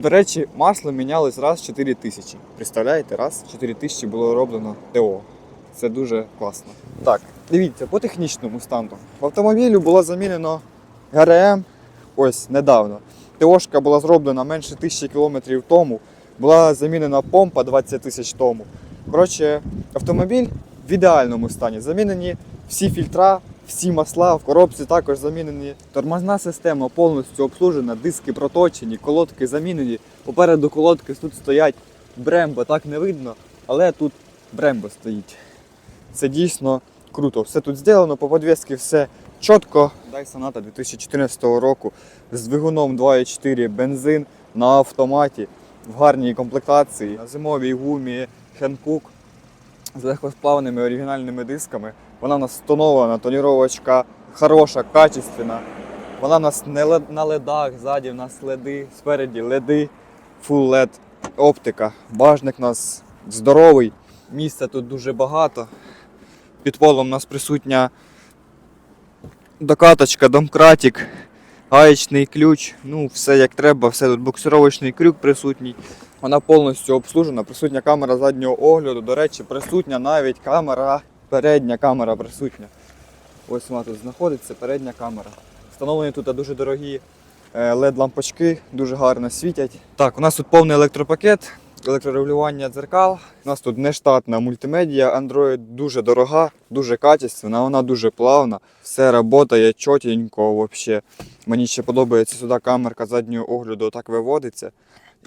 До речі, масло мінялось раз 4 тисячі. Представляєте, раз 4 тисячі було роблено ТО. Це дуже класно. Так, дивіться, по технічному стану. В автомобілю було замінено ГРМ ось недавно. ТОшка була зроблена менше тисячі кілометрів тому. Була замінена помпа 20 тисяч тому. Коротше, автомобіль в ідеальному стані. Замінені всі фільтра, всі масла, в коробці також замінені. Тормозна система повністю обслужена, диски проточені, колодки замінені. Попереду колодки тут стоять брембо, так не видно, але тут брембо стоїть. Це дійсно круто. Все тут зроблено, по подвески все чітко. Дай Sonata 2014 року з двигуном 2.4 бензин на автоматі в гарній комплектації, на зимовій гумі Hankook з легкосплавними оригінальними дисками. Вона у нас тонована, тоніровочка хороша, качественна. Вона у нас не лед- на ледах, ззаді в нас леди, спереді леди, full LED оптика. Бажник у нас здоровий, місця тут дуже багато. Під полом у нас присутня докаточка, домкратик, гаєчний ключ, ну все як треба, все тут буксировочний крюк присутній. Вона повністю обслужена, присутня камера заднього огляду. До речі, присутня навіть камера, передня камера присутня. Ось вона тут знаходиться, передня камера. Встановлені тут дуже дорогі LED-лампочки, дуже гарно світять. Так, у нас тут повний електропакет, електрорегулювання дзеркал. У нас тут нештатна мультимедіа, Android дуже дорога, дуже качественна, вона дуже плавна. Все працює чотенько взагалі. Мені ще подобається сюди камерка заднього огляду так виводиться.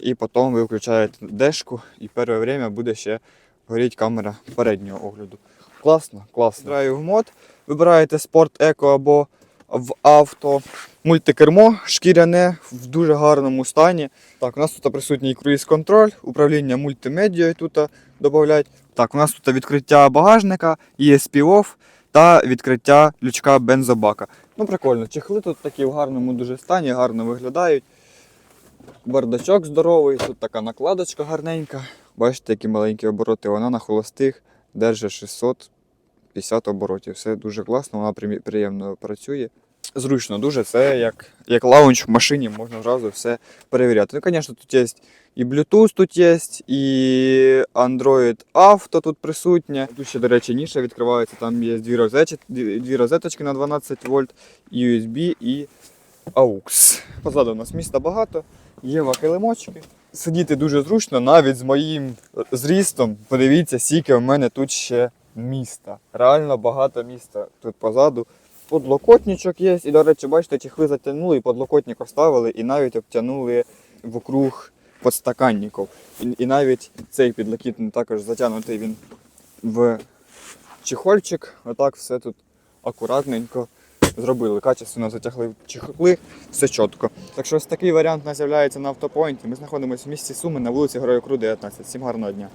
І потім ви включаєте дешку, і перше время буде ще горіти камера переднього огляду. Класно, класно. Драйв мод. Вибираєте спорт, еко або в авто. Мультикермо шкіряне в дуже гарному стані. Так, у нас тут присутній круїз-контроль, управління мультимедією тут додають. Так, у нас тут відкриття багажника, ESP off та відкриття лючка бензобака. Ну, прикольно, чехли тут такі в гарному дуже стані, гарно виглядають. Бардачок здоровий, тут така накладочка гарненька. Бачите, які маленькі обороти. Вона на холостих держить 650 оборотів. Все дуже класно, вона приємно працює. Зручно дуже, це як, як лаунч в машині, можна одразу все перевіряти. Ну, звісно, тут є і Bluetooth тут є, і Android Auto тут присутнє. Тут ще, до речі, ніша відкривається, там є дві, розетки, дві розеточки на 12 вольт, USB і AUX. Позаду у нас міста багато, є килимочки. Сидіти дуже зручно, навіть з моїм зрістом. Подивіться, скільки в мене тут ще міста. Реально багато міста тут позаду. Подлокотничок є. І, до речі, бачите, чехли затягнули, і подлокотник оставили, і навіть обтягнули вокруг подстаканників. І, і навіть цей підлокітник також затягнутий він в чехольчик. Отак все тут акуратненько зробили. Качественно затягли чехли, все чітко. Так що ось такий варіант у з'являється на автопоінті. Ми знаходимося в місті Суми на вулиці Грою Кру 19. Всім гарного дня.